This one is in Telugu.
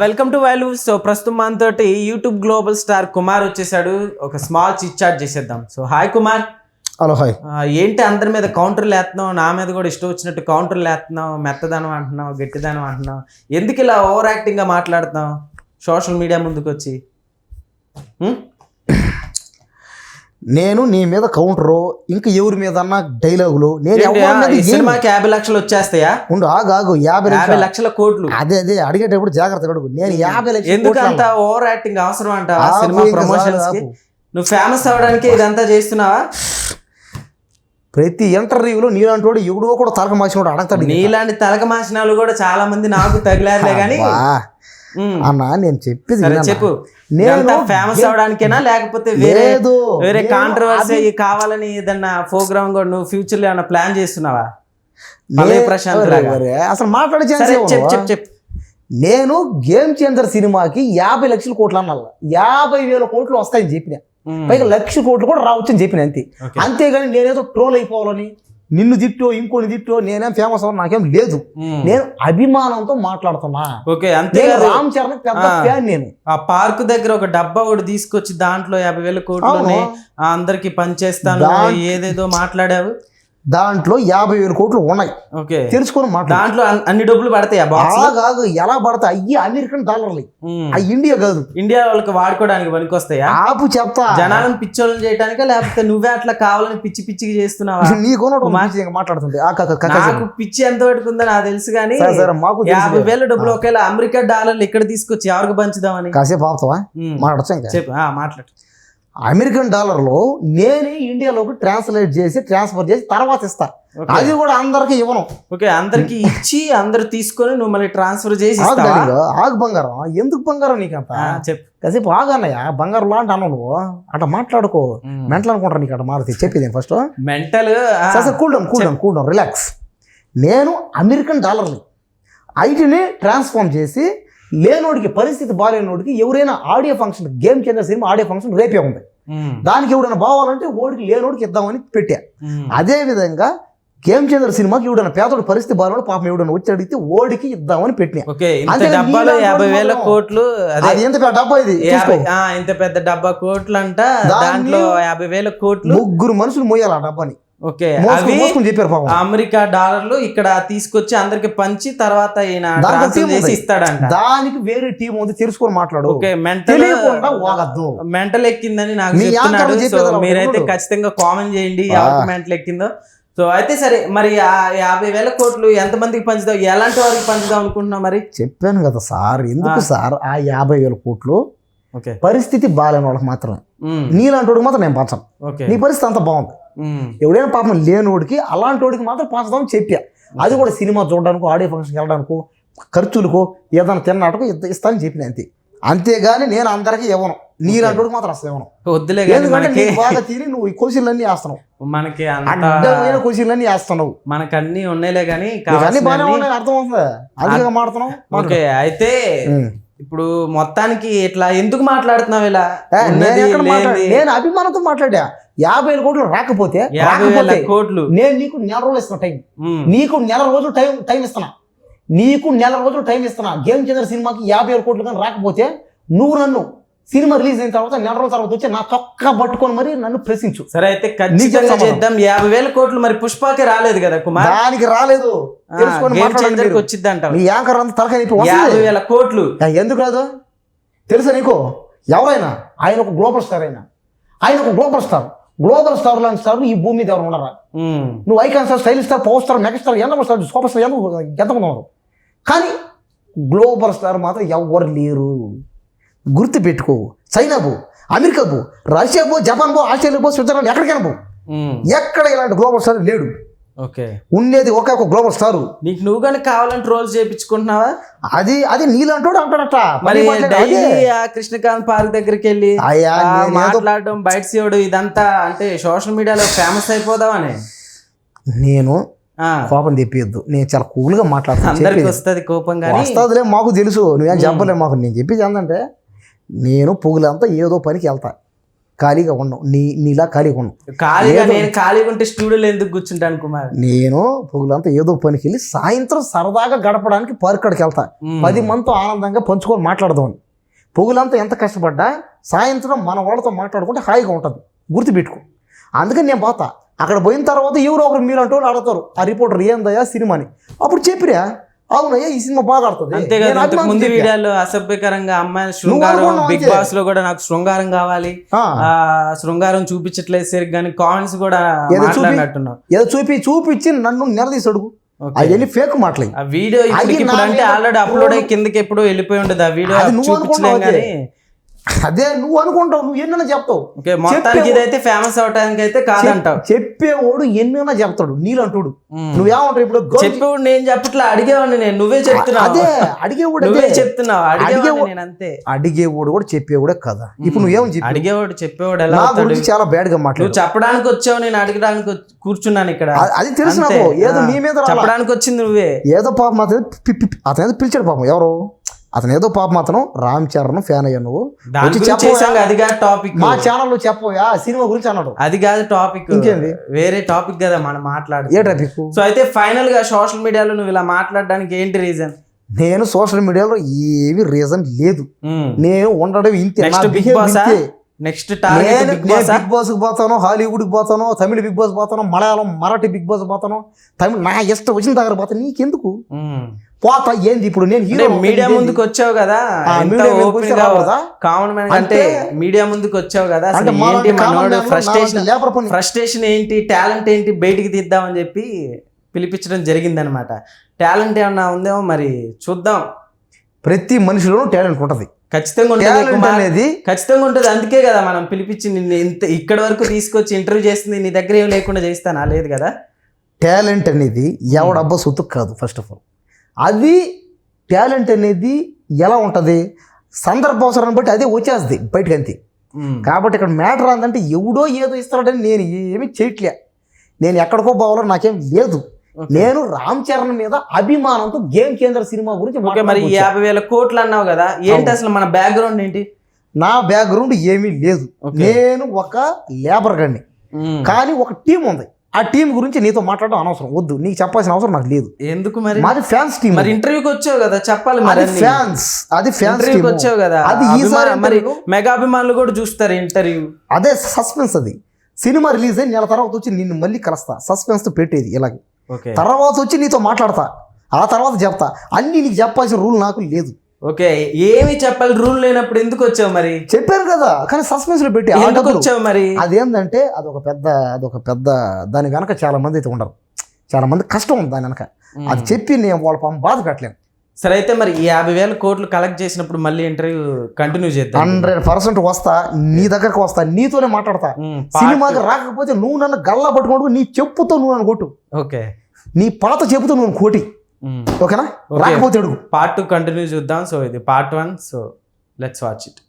వెల్కమ్ టు వాల్యూ సో ప్రస్తుతం మనతోటి యూట్యూబ్ గ్లోబల్ స్టార్ కుమార్ వచ్చేసాడు. ఒక స్మాల్ చిట్ చాట్ చేసేద్దాం. So hi Kumar. Hello hi ఏంటి అందరి మీద కౌంటర్లు వేస్తున్నావు నా మీద కూడా ఇష్టం వచ్చినట్టు కౌంటర్లు వేస్తున్నావు మెత్తదనం అంటున్నావు? గట్టిదనం అంటున్నావు? ఎందుకు ఇలా ఓవర్ యాక్టింగ్గా మాట్లాడుతున్నావు? సోషల్ మీడియా ముందుకు వచ్చి హ్మ్? నేను నీ మీద కౌంటరు ఇంకా ఎవరి మీద అన్న డైలాగులు నేను సినిమాకి యాభై లక్షలు వచ్చేస్తాయా ఉండు ఆగు యాభై యాభై లక్షలు కోట్లు అదే అదే అడిగేటప్పుడు జాగ్రత్త అడుగు నేను యాభై లక్షలు ఎందుకు అంత. ఓవర్ యాక్టింగ్ అవసరం అంట సినిమా ప్రమోషన్స్. నువ్వు ఫేమస్ అవ్వడానికి ఇదంతా చేస్తున్నావా ప్రతి ఇంటర్వ్యూలో నీలాంటి ఎవడో కూడా తలక మార్చినోడు అడగతాడు ఇంకా. నీలాంటి తలక మాసినాలు కూడా చాలా మంది నాకు తగిలారులే కానీ. అన్న నేను చెప్పేది. చెప్పు నేను ఫేమస్ అవడానికేనా లేకపోతే వేరే వేరే కాంట్రవర్సీ కావాలని ఏదన్నా ప్రోగ్రామ్ కూడా నువ్వు ఫ్యూచర్లో ఏమైనా ప్లాన్ చేస్తున్నావా ప్రశాంత్ అసలు మాట్లాడే ఛాన్స్. చెప్పు చెప్పు చెప్పు నేను గేమ్ చేంజర్ సినిమాకి యాభై లక్షల కోట్లు అన్నా యాభై వేల కోట్లు వస్తాయని చెప్పిన. పైగా లక్ష కోట్లు కూడా రావచ్చని చెప్పిన అంతే. అంతేగాని నేనేదో ట్రోల్ అయిపోవాలని నిన్ను తిట్టో ఇంకోని తిట్టో నేనేం ఫేమస్ అవ్వాలి నాకేం లేదు. నేను అభిమానంతో మాట్లాడుతున్నా ఓకే అంతే రామ్ చరణ్ పెద్ద ఆ. ఫ్యాన్ నేను ఆ పార్క్ దగ్గర ఒక డబ్బా ఒకటి తీసుకొచ్చి దాంట్లో యాభై వేల. ఆ అందరికి పనిచేస్తాను ఏదేదో మాట్లాడావు దాంట్లో యాభై వేల కోట్లు ఉన్నాయి. ఓకే. తెలుసుకొని మాట్లాడు. దాంట్లో అన్- అన్ని డబ్బులు పడతాయా కాదు ఎలా పడతా అయ్యి అమెరికన్ డాలర్లు. ఆ ఇండియా కాదు. ఇండియా వాళ్ళకి వాడుకోవడానికి పనికొస్తాయా? ఆపు చెప్తా. జనాలను పిచ్చోళ్ళని చేయడానికా లేకపోతే నువ్వే అట్లా కావాలని పిచ్చి పిచ్చికి చేస్తున్నావా? నీకు నాకు పిచ్చి ఎంత పట్టుకుందో నాకు తెలుసు కానీ మాకు. యాభై వేల డబ్బులు ఒకవేళ అమెరికా డాలర్లు ఇక్కడ తీసుకొచ్చి ఎవరికి పంచుదామని? కాసేపు ఆపుతావా. మాట్లాడచ్చు చెప్పు మాట్లాడు. అమెరికన్ డాలర్లో నేనే ఇండియాలోకి ట్రాన్స్లేట్ చేసి ట్రాన్స్ఫర్ చేసి తర్వాత ఇస్తా. అది కూడా అందరికి ఇవ్వను. ఓకే అందరికి ఇచ్చి అందరు తీసుకొని నువ్వు మళ్ళీ ట్రాన్స్ఫర్ చేసి ఆగు బంగారం. ఎందుకు బంగారం నీకంత? చెప్పు. కాసేపు ఆగన్నయ్య బంగారం లాంటి అన్నావు నువ్వు. అట్లా మాట్లాడుకో. మెంటల్ అనుకుంటా నీకు అట్లా మారుతి. చెప్పేది first mental cool down cool down cool down relax. నేను అమెరికన్ డాలర్ని ఐటీని ట్రాన్స్ఫార్మ్ చేసి లేనోడికి పరిస్థితి బాగాలేనోడికి ఎవరైనా audio function game changer cinema audio function రేపే ఉంది. దానికి ఎవడైనా బావాలంటే ఓడికి లేనోడికి ఇద్దామని పెట్టా. అదే విధంగా గేమ్ చేంజర్ సినిమాకి ఎవడైనా పేదోడి పరిస్థితి బాగాలేడు పాపం ఎవడైనా వచ్చి అడిగితే ఓడికి ఇద్దామని పెట్టినా యాభై వేల కోట్లు ఎంత పెద్ద డబ్బా ఇది? ఇంత పెద్ద డబ్బా కోట్లు అంట దాంట్లో యాభై వేల కోట్లు. ముగ్గురు మనుషులు మోయాలి ఆ డబ్బాని. ఓకే అవి చెప్పారు పాపం. అమెరికా డాలర్లు ఇక్కడ తీసుకొచ్చి అందరికి పంచి తర్వాత ఈయన. ఇస్తాడంట. దానికి వేరే టీం ఉంది. తెలుసుకొని మాట్లాడు. ఓకే మెంటల్ మెంటల్ ఎక్కిందని నాకు చెప్తున్నాడు. మీరైతే. ఖచ్చితంగా కామెంట్ చేయండి మెంటల్ ఎక్కిందో. సో అయితే సరే మరి ఆ యాభై వేల కోట్లు ఎంత మందికి పంచుదాం ఎలాంటి వారికి పంచుదాం అనుకుంటున్నావు మరి? చెప్పాను కదా సార్ ఎందుకు. సార్ ఆ యాభై వేల కోట్లు? పరిస్థితి బాగాలేని వాళ్ళకి మాత్రమే. నీలాంటి వాడికి మాత్రం నేను పంచను. నీ పరిస్థితి అంత బాగుంది. ఎవడైనా పాపం లేనివాడికి అలాంటి వాడికి మాత్రం పంచదామని చెప్పా. అది కూడా సినిమా చూడడానికి ఆడియో ఫంక్షన్కి వెళ్ళడానికి ఖర్చులకు ఏదైనా తిన్నాటకు ఇస్తానని చెప్పిన అంతే. అంతేగాని నేను అందరికీ ఇవ్వను. నీలాంటి మాత్రం అసలు ఇవ్వను. వద్దులే ఎందుకంటే బాగా తిని నువ్వు ఈ క్వశ్చన్లన్నీ వేస్తున్నావు. మనకి అడ్డమైన క్వశ్చన్లన్నీ వేస్తున్నావు. మనకు అన్ని ఉన్నాయిలే కానీ అన్ని బాగానే ఉన్నాయి అర్థం అవుతుంది అందుకే మాడుతున్నావు ఓకే అయితే. ఇప్పుడు మొత్తానికి ఇట్లా ఎందుకు మాట్లాడుతున్నావు ఇలా? నేను అభిమానంతో మాట్లాడా? యాభై వేల కోట్లు రాకపోతే కోట్లు. నేను నీకు నెల రోజులు ఇస్తున్నా టైం. నీకు నెల రోజులు టైం టైం ఇస్తున్నా. నీకు నెల రోజులు టైం ఇస్తున్నా. గేమ్ చేంజర్ సినిమాకి యాభై వేల కోట్లు కానీ రాకపోతే నువ్వు నన్ను సినిమా రిలీజ్ అయిన తర్వాత నెల రోజుల తర్వాత వచ్చి నా చొక్కా పట్టుకొని మరి నన్ను ప్రశ్నించు. సరే అయితే ఖచ్చితంగా. చేద్దాం. యాభై వేల కోట్లు మరి పుష్పకి రాలేదు కదా కుమార్? దానికి రాలేదు. వచ్చింది యాంకర్ అంతా తలకాయ యాభై వేల కోట్లు. ఎందుకు రాదు? తెలుసా నీకు? ఎవరైనా? ఆయన ఒక గ్లోబల్ స్టార్ అయినా. ఆయన ఒక గ్లోబల్ స్టార్. గ్లోబల్ స్టార్ లాంటి స్టార్ ఈ భూమి మీద ఎవరు ఉండరా నువ్వు icon star style star power star mega star ఎంత స్టార్ సూపర్ స్టార్ ఎంత ఎంతమంది ఉన్నారు? కానీ గ్లోబల్ స్టార్ మాత్రం ఎవరు లేరు. గుర్తు పెట్టుకో చైనా పో అమెరికా పో రష్యా పో జపాన్ పో ఆస్ట్రేలియా పో స్విట్జర్లాండ్ ఎక్కడికైనా పో ఎక్కడ ఇలాంటి గ్లోబల్ స్టార్ లేడు. ఉండేది ఒకే ఒక గ్లోబల్ స్టార్. నీకు నువ్వు కానీ కావాలని ట్రోల్స్ చేయించుకుంటున్నావా? అది అది నీలంటోడు అంటాడట. మరి కృష్ణకాంత్ పార్క్ దగ్గరికి వెళ్ళి మాట్లాడడం బయట చేయడం ఇదంతా అంటే సోషల్ మీడియాలో ఫేమస్ అయిపోదామని. నేను కోపం తెప్పియద్దు. నేను చాలా కూల్గా మాట్లాడతాను. వస్తది కోపం కానీ వస్తుందిలే మాకు తెలుసు. నువ్వేం చెప్పలే మాకు. నేను చెప్పేది ఏంటంటే నేను పొగులంతా ఏదో పనికి వెళ్తా. ఖాళీగా ఉన్నావు. నీ నీలా ఖాళీగా ఉన్నావు. ఖాళీగా నేను ఖాళీగా ఉంటే స్టూడియోలో ఎందుకు కూర్చుంటాను కుమార్? నేను పొగులంతా ఏదో పనికి వెళ్ళి సాయంత్రం సరదాగా గడపడానికి పార్క్ వెళ్తా. పది మందితో ఆనందంగా పంచుకొని మాట్లాడదాం పొగులంతా ఎంత కష్టపడ్డా సాయంత్రం మన వాళ్ళతో మాట్లాడుకుంటే హాయిగా ఉంటుంది. గుర్తుపెట్టుకో. అందుకని నేను పోతా. అక్కడ పోయిన తర్వాత ఎవరో ఒకరు మీరు అంటూ అడుగుతారు. ఆ రిపోర్టర్ ఏందయ్యా సినిమాని. అప్పుడు చెప్పిరా అవునయ్యా ఈ సినిమా బాగా ఆడుతుంది. అంతే కదా ముందు. వీడియోలో అసభ్యకరంగా అమ్మాయిల శృంగారం బిగ్. బాస్లో కూడా నాకు శృంగారం కావాలి. శృంగారం చూపించట్లేదు సరి కానీ కామెంట్స్ కూడా మాట్లాడినట్టున్నావు. ఏదో చూపి చూపించి నన్ను నిలదీసి అడుగు ఓకే. అవన్నీ ఫేక్ మాటలు. ఆ వీడియో అది అంటే ఆల్రెడీ అప్లోడ్ అయ్యి కిందకి ఎప్పుడో వెళ్ళిపోయి ఉండదు. ఆ వీడియో అది చూపించలేం కానీ అదే నువ్వు అనుకుంటావు నువ్వు ఎన్నైనా చెప్తావు. మొత్తానికి ఇదైతే ఫేమస్ అవడానికి అయితే కాదంటావు. చెప్- చెప్పేవాడు ఎన్నైనా చెప్తాడు నీలంటాడు. నువ్వేమంటావు ఇప్పుడు? చెప్పేవాడు నేను చెప్పట్లా అడిగేవాడిని నేను నువ్వే చెప్తున్నావు. అదే అడిగేవాడు నువ్వే. చెప్తున్నావు అడిగేవాడు- నేను అంతే. అడిగేవాడు కూడా చెప్పేవాడే కదా. ఇప్పుడు నువ్వేమని చెప్పి అడిగేవాడు చెప్పేవాడు ఎలా గురించి చాలా బ్యాడ్గా మాట్లాడు. నువ్వు చెప్పడానికి వచ్చావు నేను అడగడానికి కూర్చున్నాను ఇక్కడ. అది తెలుసు. నాకు. ఏదో నీ మీద. చెప్పడానికి వచ్చింది నువ్వే. ఏదో పాపం అతను పిలిచాడు పాపం. ఎవరు? అతను ఏదో పాపం అతను రామ్ చరణ్ ఫ్యాన్ అయ్యా నువ్వు. చెప్పవా? అది కాదు టాపిక్ మా ఛానల్లో చెప్పోయా సినిమా గురించి అన్నాడు. అది కాదు టాపిక్ ఇంకేంది? వేరే టాపిక్ కదా మనం ఏ మాట్లాడు టాపిక్ సో అయితే ఫైనల్గా సోషల్ మీడియాలో నువ్వు ఇలా మాట్లాడడానికి ఏంటి రీజన్ నేను సోషల్ మీడియాలో ఏమి రీజన్ లేదు. నేను ఉండడం ఇంతే. Bigg Boss. Next Bigg Boss Bigg బాస్కి పోతాను హాలీవుడ్కి పోతాను తమిళ బిగ్ బాస్ పోతాను మలయాళం మరాఠీ బిగ్ బాస్ పోతాను తమిళ నా ఇష్టం వచ్చిన దగ్గర పోతాను. నీకెందుకు? పోతా ఏంది? ఇప్పుడు నేను హీరో మీడియా ముందుకు వచ్చావు కదా? కామన్ మ్యాన్ అంటే మీడియా ముందుకు వచ్చావు కదా? ఏంటి మనోడు? ఫ్రస్ట్రేషన్ ఫ్రస్ట్రేషన్ ఏంటి? టాలెంట్ ఏంటి? బయటికి తీద్దామని చెప్పి పిలిపించడం జరిగిందనమాట టాలెంట్ ఏమన్నా ఉందేమో మరి చూద్దాం. ప్రతి మనిషిలోనూ టాలెంట్ ఉంటది. ఖచ్చితంగా ఉంటుంది. అనేది ఖచ్చితంగా ఉంటుంది. అందుకే కదా మనం పిలిపించి నిన్ను ఇంత ఇక్కడ వరకు తీసుకొచ్చి ఇంటర్వ్యూ చేస్తుంది. నీ దగ్గర ఏం లేకుండా చేస్తానా? లేదు కదా? టాలెంట్ అనేది ఎవడబ్బా సొత్తు కాదు ఫస్ట్ ఆఫ్ ఆల్ అది టాలెంట్ అనేది ఎలా ఉంటుంది సందర్భావసరాన్ని బట్టి అదే వచ్చేస్తుంది బయటకు అంతే. కాబట్టి ఇక్కడ మ్యాటర్ ఏంటంటే ఎవడో ఏదో ఇస్తాడని నేను ఏమీ చేయట్లే నేను ఎక్కడికో పోవాలో నాకేం లేదు. నేను రామ్ చరణ్ మీద అభిమానంతో గేమ్ కేంద్ర సినిమా గురించి మరి. యాభై వేల కోట్లు అన్నావు కదా ఏంటి అసలు మన బ్యాక్గ్రౌండ్ ఏంటి నా బ్యాక్గ్రౌండ్ ఏమీ లేదు. నేను ఒక లేబర్ ఉమ్. కానీ ఒక టీం ఉంది ఆ టీం గురించి నీతో మాట్లాడడం అనవసరం వద్దు. నీకు చెప్పాల్సిన అవసరం నాకు లేదు. ఎందుకు మరి? మాది ఫ్యాన్స్ టీం మరి ఇంటర్వ్యూకి వచ్చావు కదా చెప్పాలి మరి. ఫ్యాన్స్ అది ఫ్యాన్స్ టీం వచ్చావు కదా. అది ఈసారి మరి మెగా అభిమానులు కూడా చూస్తారు ఇంటర్వ్యూ. అదే సస్పెన్స్ అది. సినిమా రిలీజ్ అయ్యి నెల తర్వాత వచ్చి నిన్ను మళ్ళీ కలుస్తా. సస్పెన్స్తో పెట్టేది ఇలాగే. తర్వాత వచ్చి నీతో మాట్లాడతా. ఆ తర్వాత చెప్తా. అన్ని నీకు చెప్పాల్సిన రూల్ నాకు లేదు. ఓకే ఏమి చెప్పాలి? రూల్ లేనప్పుడు ఎందుకు వచ్చావు మరి? చెప్పారు కదా కానీ సస్పెన్స్లో పెట్టి ఎందుకు. వచ్చావు మరి? అదేంటంటే అదొక పెద్ద అదొక పెద్ద దాని వెనక చాలా మంది అయితే ఉండరు. చాలా మంది కష్టం ఉంది దాని వెనక. అది చెప్పి నేను వాళ్ళ పాపం బాధ పెట్టలేను. సరే అయితే మరి ఈ యాభై వేల కోట్లు కలెక్ట్ చేసినప్పుడు మళ్ళీ ఇంటర్వ్యూ కంటిన్యూ చేద్దాం. హండ్రెడ్ పర్సెంట్ వస్తా నీ దగ్గరకు వస్తా నీతోనే మాట్లాడతా. సినిమాకి రాకపోతే నువ్వు నన్ను గల్లా పట్టుకోడు నీ చెప్పుతో నువ్వు నన్ను కొట్టు. ఓకే. నీ పాత చెప్పుతో నువ్వు కోటి. ఓకేనా. రాకపోతే పార్ట్ టూ కంటిన్యూ చూద్దాం. సో ఇది part one. So let's watch it.